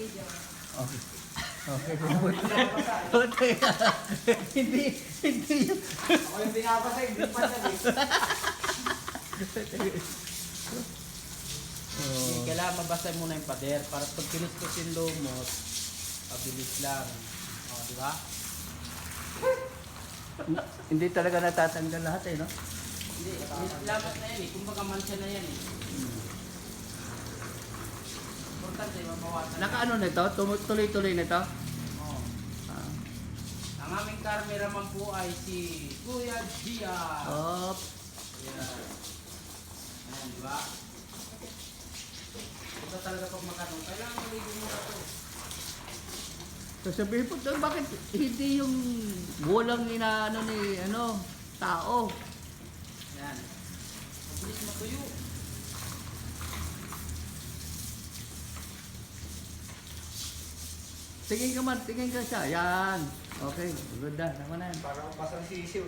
Okay. Okay. Okay. hindi, hindi yun. Ako yung binabasa, hindi pa eh. Oh. Kailangan mabasa muna yung pader para pag kinuskos yung lumot, pabilis lang. O, di ba? Hindi talaga natatanggal lahat eh, no? Hindi, labat na yan eh. Kumbaga mansya na yan eh. Importante, mabawasan. Nakaano na ito? Tuloy-tuloy na ito? Oo. Ah. Ang aming cameraman po ay si Kuya Gia. Oh. Ayan. Ayan, di ba? Ito talaga pag makano. Kailangan maligo muna ito. Sasabihin po doon, bakit hindi yung walang inaano ni ano, tao? Ayan. Tingin ka man, tingin ka siya. Yan. Okay, good na. Tama na yan. Para basang sisiw.